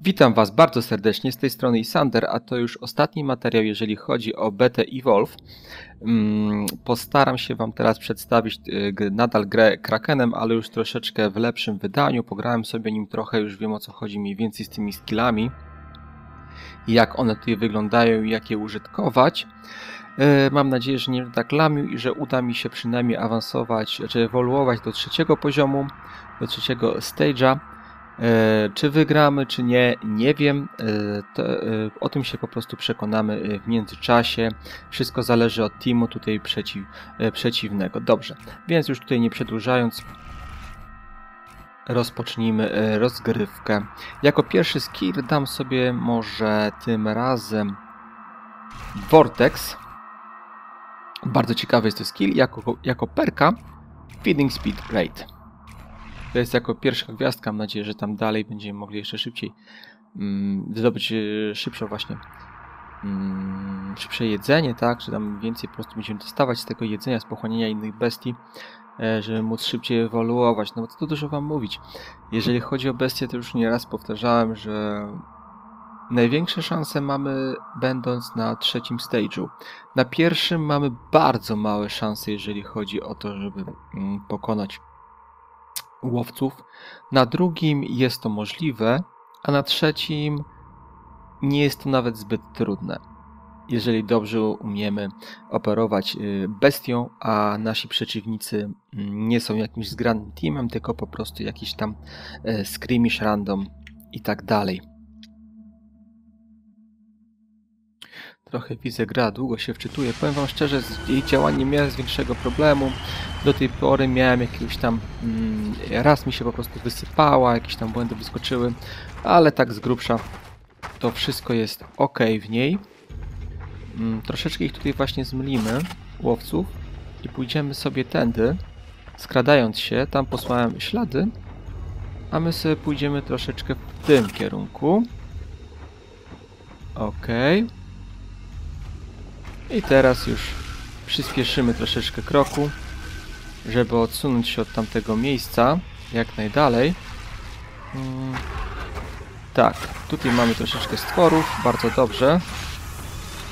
Witam Was bardzo serdecznie, z tej strony Isander, a to już ostatni materiał, jeżeli chodzi o BT Evolve. Mm, postaram się Wam teraz przedstawić y, nadal grę Krakenem, ale już troszeczkę w lepszym wydaniu. Pograłem sobie nim trochę, już wiem o co chodzi mniej więcej z tymi skillami. Jak one tutaj wyglądają i jak je użytkować. Y, mam nadzieję, że nie będę tak lamił i że uda mi się przynajmniej awansować, czy ewoluować do trzeciego poziomu, do trzeciego stage'a. E, czy wygramy, czy nie, nie wiem. E, to, e, o tym się po prostu przekonamy w międzyczasie. Wszystko zależy od teamu tutaj przeciw, przeciwnego. Dobrze, więc już tutaj nie przedłużając, rozpocznijmy rozgrywkę. Jako pierwszy skill dam sobie może tym razem Vortex. Bardzo ciekawy jest to skill. Jako, jako perka Feeding Speed Rate. To jest jako pierwsza gwiazdka. Mam nadzieję, że tam dalej będziemy mogli jeszcze szybciej mm, zdobyć e, szybsze właśnie mm, szybsze jedzenie, tak? Czy tam więcej po prostu będziemy dostawać z tego jedzenia, z pochłaniania innych bestii, e, żeby móc szybciej ewoluować. No bo to dużo wam mówić. Jeżeli chodzi o bestie, to już nieraz powtarzałem, że największe szanse mamy będąc na trzecim stage'u. Na pierwszym mamy bardzo małe szanse, jeżeli chodzi o to, żeby mm, pokonać łowców. Na drugim jest to możliwe, a na trzecim nie jest to nawet zbyt trudne. Jeżeli dobrze umiemy operować y, bestią, a nasi przeciwnicy mm, nie są jakimś zgranym teamem, tylko po prostu jakiś tam e, skirmish random i tak dalej. Trochę widzę gra, długo się wczytuję. Powiem wam szczerze, z jej działaniem nie miałem większego problemu. Do tej pory miałem jakiegoś tam... Mm, raz mi się po prostu wysypała, jakieś tam błędy wyskoczyły, ale tak z grubsza to wszystko jest ok w niej. Mm, troszeczkę ich tutaj właśnie zmylimy, łowców, i pójdziemy sobie tędy, skradając się. Tam posłałem ślady, a my sobie pójdziemy troszeczkę w tym kierunku. Okej. Okay. I teraz już przyspieszymy troszeczkę kroku, żeby odsunąć się od tamtego miejsca jak najdalej. Hmm. Tak, tutaj mamy troszeczkę stworów, bardzo dobrze.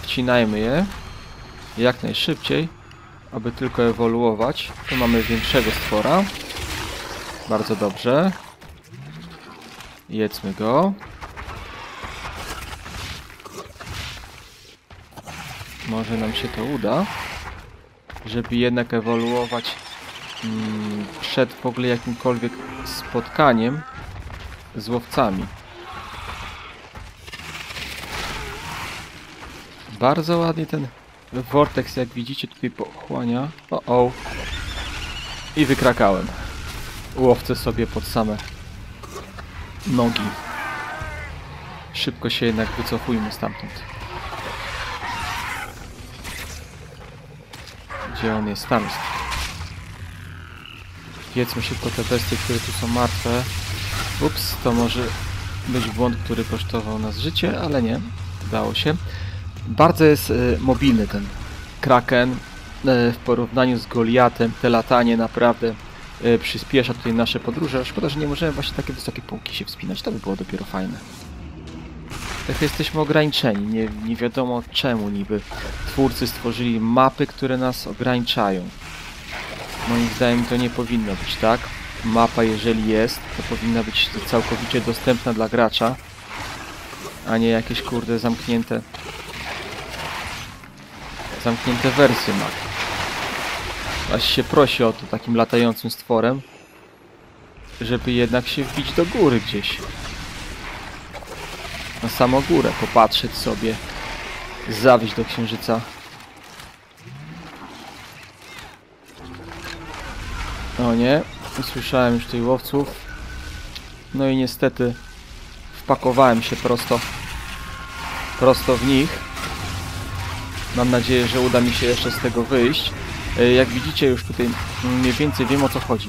Wcinajmy je jak najszybciej, aby tylko ewoluować. Tu mamy większego stwora. Bardzo dobrze. Jedzmy go. Może nam się to uda, żeby jednak ewoluować mm, przed w ogóle jakimkolwiek spotkaniem z łowcami. Bardzo ładnie ten Vortex, jak widzicie, tutaj pochłania. O, o. I wykrakałem. Łowcę sobie pod same nogi. Szybko się jednak wycofujmy stamtąd. Gdzie on jest? Tam jest. Szybko te bestie, które tu są martwe. Ups, to może być błąd, który kosztował nas życie, ale nie. Udało się. Bardzo jest y, mobilny ten Kraken. Y, w porównaniu z Goliatem te latanie naprawdę y, przyspiesza tutaj nasze podróże. Szkoda, że nie możemy właśnie takie wysokie półki się wspinać. To by było dopiero fajne. Tak jesteśmy ograniczeni. Nie, nie wiadomo czemu niby twórcy stworzyli mapy, które nas ograniczają. Moim zdaniem to nie powinno być tak. Mapa, jeżeli jest, to powinna być całkowicie dostępna dla gracza, a nie jakieś kurde zamknięte zamknięte wersje map. Aż się prosi o to takim latającym stworem, żeby jednak się wbić do góry gdzieś na samą górę, popatrzeć sobie, zawieźć do księżyca. O nie, usłyszałem już tych łowców. No i niestety wpakowałem się prosto, prosto w nich. Mam nadzieję, że uda mi się jeszcze z tego wyjść. E, jak widzicie już tutaj mniej więcej wiem o co chodzi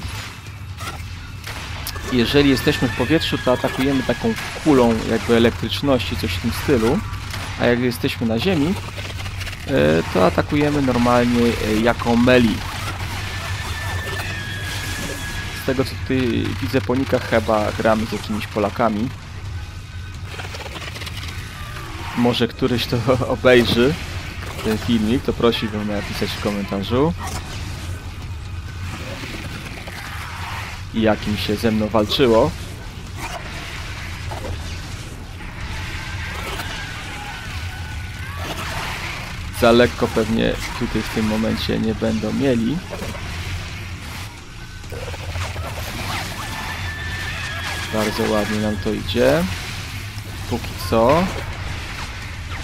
jeżeli jesteśmy w powietrzu, to atakujemy taką kulą jakby elektryczności, coś w tym stylu, a jak jesteśmy na ziemi, e, to atakujemy normalnie e, jako meli. Z tego co tutaj widzę po nikach chyba gramy z jakimiś Polakami. może któryś to obejrzy ten filmik, to prosiłbym napisać w komentarzu. I jakim się ze mną walczyło. Za lekko pewnie tutaj w tym momencie nie będą mieli. Bardzo ładnie nam to idzie. Póki co.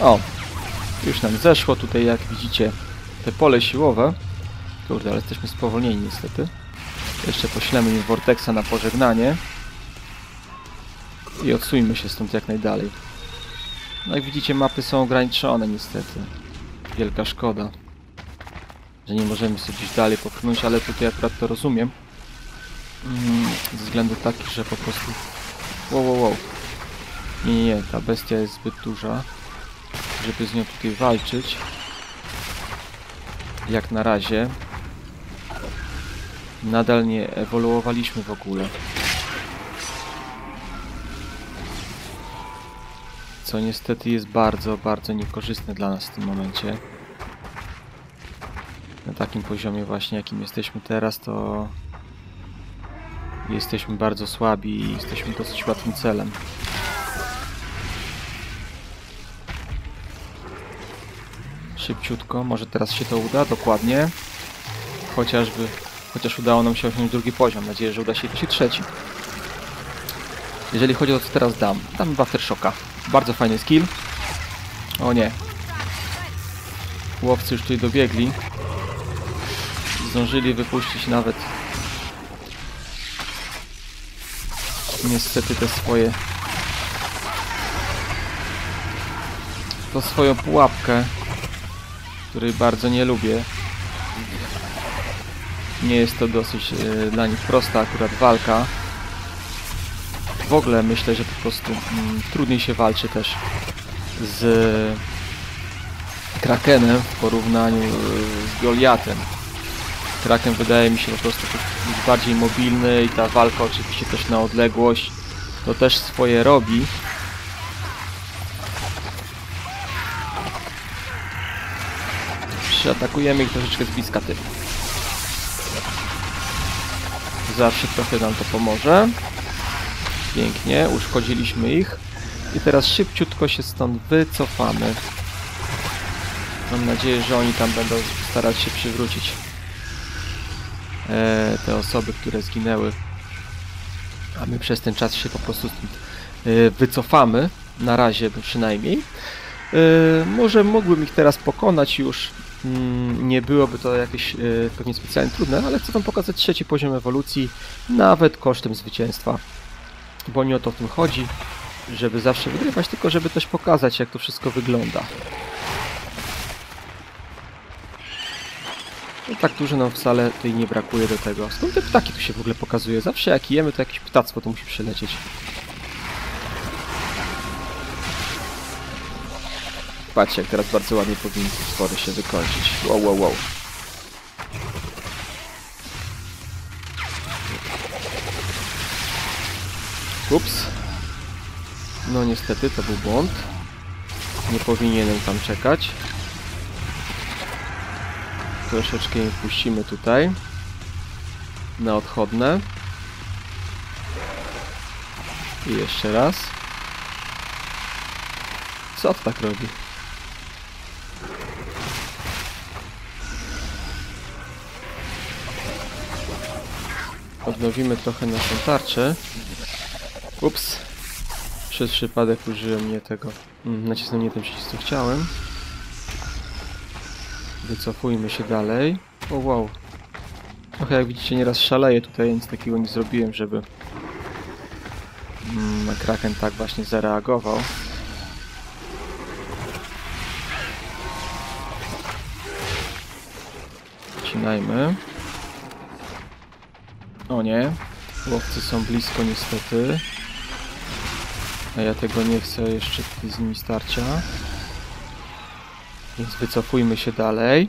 O! Już nam zeszło tutaj, jak widzicie, te pole siłowe. Kurde, ale jesteśmy spowolnieni niestety. Jeszcze poślemy im Vortexa na pożegnanie. I odsuńmy się stąd jak najdalej. No jak widzicie, mapy są ograniczone niestety. Wielka szkoda, że nie możemy sobie gdzieś dalej popchnąć, ale tutaj akurat to rozumiem. Mm, ze względu taki, że po prostu... Wow, wow, wow. Nie, nie, nie, ta bestia jest zbyt duża, żeby z nią tutaj walczyć. Jak na razie. Nadal nie ewoluowaliśmy w ogóle. Co niestety jest bardzo, bardzo niekorzystne dla nas w tym momencie. Na takim poziomie właśnie, jakim jesteśmy teraz, to jesteśmy bardzo słabi i jesteśmy dosyć łatwym celem. Szybciutko, może teraz się to uda, dokładnie. Chociażby, chociaż udało nam się osiągnąć drugi poziom. Nadzieję, że uda się i trzeci. Jeżeli chodzi o to, co teraz dam, dam Aftershocka. Bardzo fajny skill. O nie. Łowcy już tutaj dobiegli. Zdążyli wypuścić nawet niestety te swoje to swoją pułapkę której bardzo nie lubię nie jest to dosyć e, dla nich prosta akurat walka w ogóle myślę, że po prostu mm, trudniej się walczy też z Krakenem w porównaniu e, z Goliatem Kraken wydaje mi się po prostu być bardziej mobilny i ta walka oczywiście też na odległość to też swoje robi. Atakujemy ich troszeczkę z bliska tym. Zawsze trochę nam to pomoże. Pięknie, uszkodziliśmy ich. I teraz szybciutko się stąd wycofamy. Mam nadzieję, że oni tam będą starać się przywrócić e, te osoby, które zginęły. A my przez ten czas się po prostu stąd e, wycofamy. Na razie przynajmniej. E, może mógłbym ich teraz pokonać już. Mm, nie byłoby to jakieś e, pewnie specjalnie trudne, ale chcę Wam pokazać trzeci poziom ewolucji, nawet kosztem zwycięstwa. Bo nie o to w tym chodzi, żeby zawsze wygrywać, tylko żeby też pokazać, jak to wszystko wygląda. No tak dużo nam wcale tutaj nie brakuje do tego. Skąd te ptaki tu się w ogóle pokazuje? Zawsze jak jemy, to jakieś ptactwo tu musi przylecieć. Patrzcie, jak teraz bardzo ładnie powinny stwory się wykończyć. Wow, wow, wow. Ups. No niestety, to był błąd. Nie powinienem tam czekać. Troszeczkę je puścimy tutaj. Na odchodne. I jeszcze raz. Co to tak robi? Odnowimy trochę naszą tarczę. Ups. Przez przypadek użyłem nie tego. Mm, nacisnąłem nie ten przycisk, co chciałem. Wycofujmy się dalej. O wow. Trochę jak widzicie nieraz szaleję tutaj, nic takiego nie zrobiłem, żeby mm, Kraken tak właśnie zareagował. Wcinajmy. O nie. Łowcy są blisko niestety. A ja tego nie chcę jeszcze z nimi starcia. Więc wycofujmy się dalej.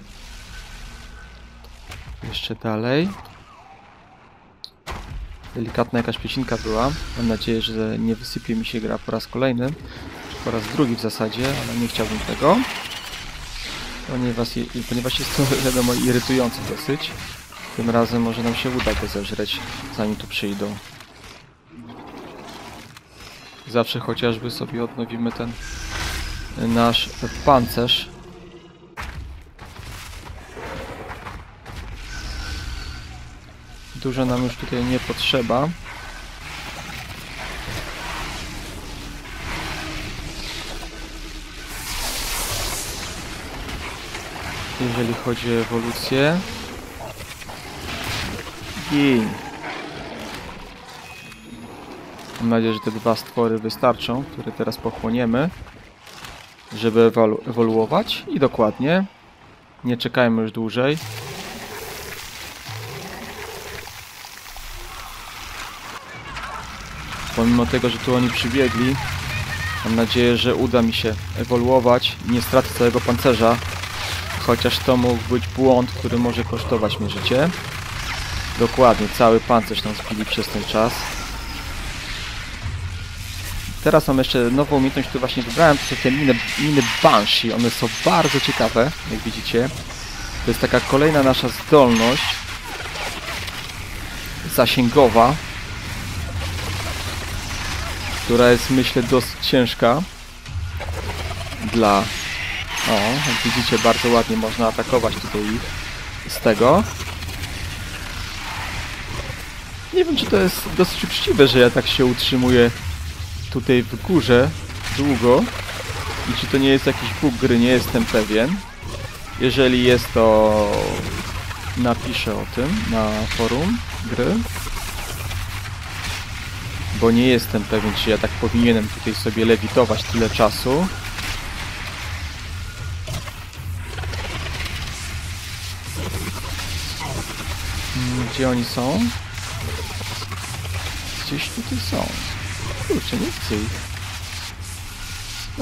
Jeszcze dalej. Delikatna jakaś przecinka była. Mam nadzieję, że nie wysypie mi się gra po raz kolejny. po raz drugi w zasadzie, ale nie chciałbym tego. Ponieważ, ponieważ jest to wiadomo irytujące dosyć. Tym razem może nam się uda go zeżreć, zanim tu przyjdą. Zawsze chociażby sobie odnowimy ten nasz pancerz. Dużo nam już tutaj nie potrzeba. Jeżeli chodzi o ewolucję. Gin. Mam nadzieję, że te dwa stwory wystarczą, które teraz pochłoniemy, żeby ewolu ewoluować. I dokładnie. Nie czekajmy już dłużej. Pomimo tego, że tu oni przybiegli, mam nadzieję, że uda mi się ewoluować i nie stracę całego pancerza. Chociaż to mógł być błąd, który może kosztować mi życie. Dokładnie, cały pancerz nam zbili przez ten czas. Teraz mam jeszcze nową umiejętność, którą właśnie wybrałem, to są te miny, miny Banshee. One są bardzo ciekawe, jak widzicie. To jest taka kolejna nasza zdolność zasięgowa, która jest myślę dosyć ciężka dla... O, jak widzicie bardzo ładnie można atakować tutaj ich z tego. Nie wiem czy to jest dosyć uczciwe, że ja tak się utrzymuję tutaj w górze długo i czy to nie jest jakiś bóg gry, nie jestem pewien. Jeżeli jest to napiszę o tym na forum gry bo nie jestem pewien, czy ja tak powinienem tutaj sobie lewitować tyle czasu. Mm, Gdzie oni są? Gdzieś tutaj są. Kurczę, nie chcę ich.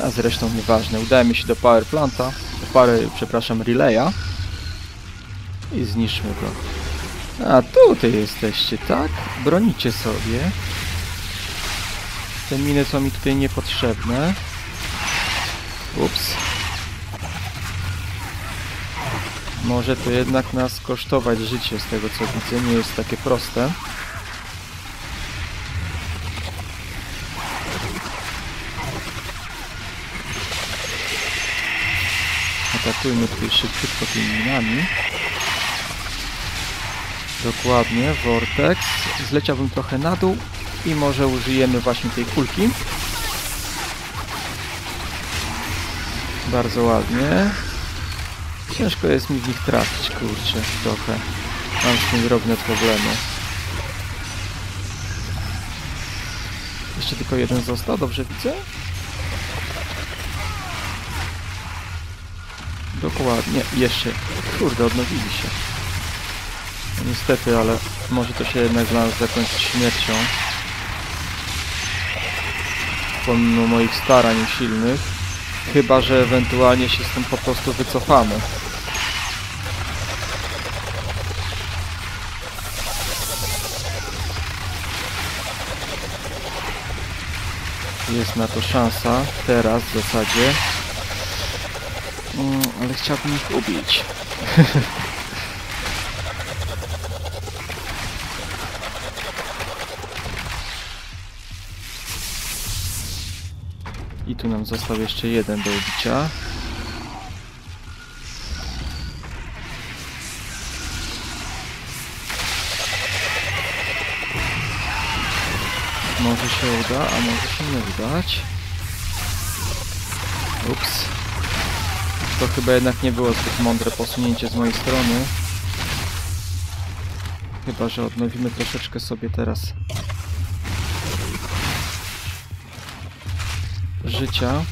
A zresztą nieważne. Udaje mi się do power planta, do power, przepraszam, relaya i zniszczmy go. A tutaj jesteście, tak? Bronicie sobie. Te miny są mi tutaj niepotrzebne. Ups. Może to jednak nas kosztować życie z tego co widzę. Nie jest takie proste. Atakujmy tutaj szybciutko tymi minami. Dokładnie, Vortex. Zleciałbym trochę na dół i może użyjemy właśnie tej kulki. Bardzo ładnie. Ciężko jest mi w nich trafić, kurczę, trochę. Mam z tym drobne problemy. Jeszcze tylko jeden został, dobrze widzę? Dokładnie, jeszcze. Kurde, odnowili się. No niestety, ale może to się jednak dla nas zakończyć śmiercią pomimo moich starań usilnych. Chyba, że ewentualnie się z tym po prostu wycofamy. Jest na to szansa, teraz w zasadzie. Mm, ale chciałbym ich ubić. I tu nam został jeszcze jeden do ubicia. Może się uda, a może się nie udać. Ups. To chyba jednak nie było zbyt mądre posunięcie z mojej strony. Chyba, że odnowimy troszeczkę sobie teraz życia.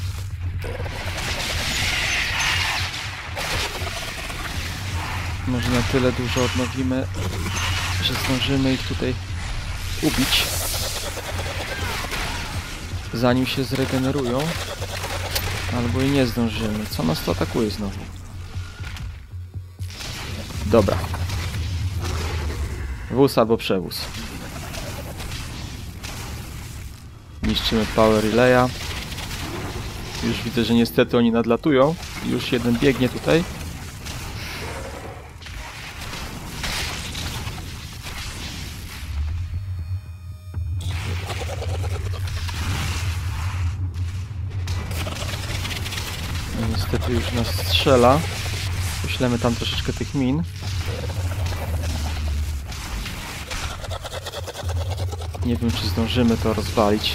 Może na tyle dużo odnowimy, że zdążymy ich tutaj ubić. Zanim się zregenerują. Albo i nie zdążymy. Co nas to atakuje znowu? Dobra. Wóz albo przewóz. Niszczymy power relaya. Już widzę, że niestety oni nadlatują. Już jeden biegnie tutaj. Strzela. Poślemy tam troszeczkę tych min. Nie wiem, czy zdążymy to rozwalić.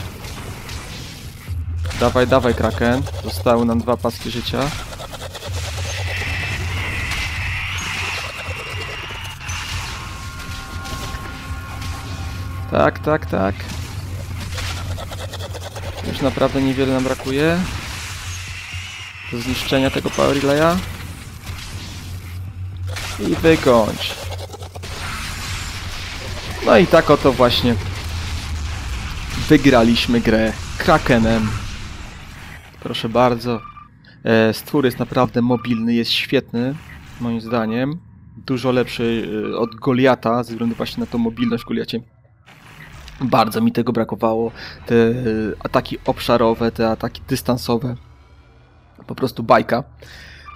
Dawaj, dawaj, Kraken. Zostały nam dwa paski życia. Tak, tak, tak. Już naprawdę niewiele nam brakuje. Do zniszczenia tego Power Relaya. I wykończ. No i tak oto właśnie wygraliśmy grę Krakenem. Proszę bardzo. E, Stwór jest naprawdę mobilny, jest świetny, moim zdaniem. Dużo lepszy e, od Goliata, ze względu właśnie na tą mobilność w Goliacie. Bardzo mi tego brakowało. Te e, ataki obszarowe, te ataki dystansowe. Po prostu bajka.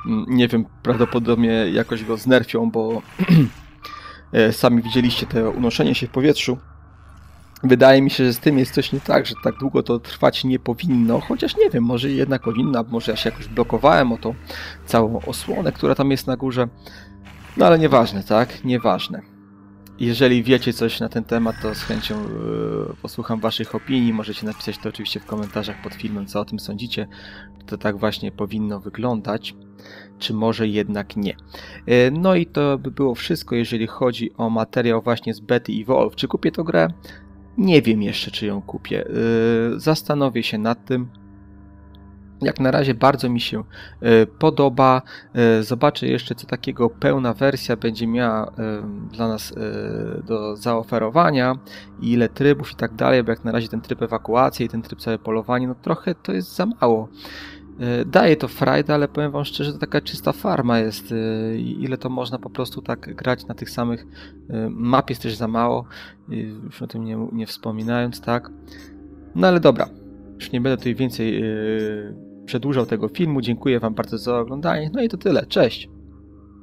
Mm, Nie wiem, prawdopodobnie jakoś go znerfią, bo e, sami widzieliście to unoszenie się w powietrzu. Wydaje mi się, że z tym jest coś nie tak, że tak długo to trwać nie powinno, chociaż nie wiem, może jednak powinna, może ja się jakoś blokowałem o tą całą osłonę, która tam jest na górze. No ale nieważne, tak? Nieważne. Jeżeli wiecie coś na ten temat, to z chęcią yy, posłucham Waszych opinii. Możecie napisać to oczywiście w komentarzach pod filmem, co o tym sądzicie. To tak właśnie powinno wyglądać, czy może jednak nie. Yy, No i to by było wszystko, jeżeli chodzi o materiał właśnie z Betty i Wolf. Czy kupię tę grę? Nie wiem jeszcze, czy ją kupię. Yy, Zastanowię się nad tym. Jak na razie bardzo mi się yy, podoba. Yy, Zobaczę jeszcze, co takiego pełna wersja będzie miała yy, dla nas do zaoferowania, ile trybów i tak dalej, bo jak na razie ten tryb ewakuacji i ten tryb całe polowanie, no trochę to jest za mało. Daje to frajdę, ale powiem wam szczerze, to taka czysta farma jest. Ile to można po prostu tak grać na tych samych map jest też za mało. Już o tym nie, nie wspominając, tak. No ale dobra. Już nie będę tutaj więcej przedłużał tego filmu. Dziękuję wam bardzo za oglądanie. No i to tyle. Cześć!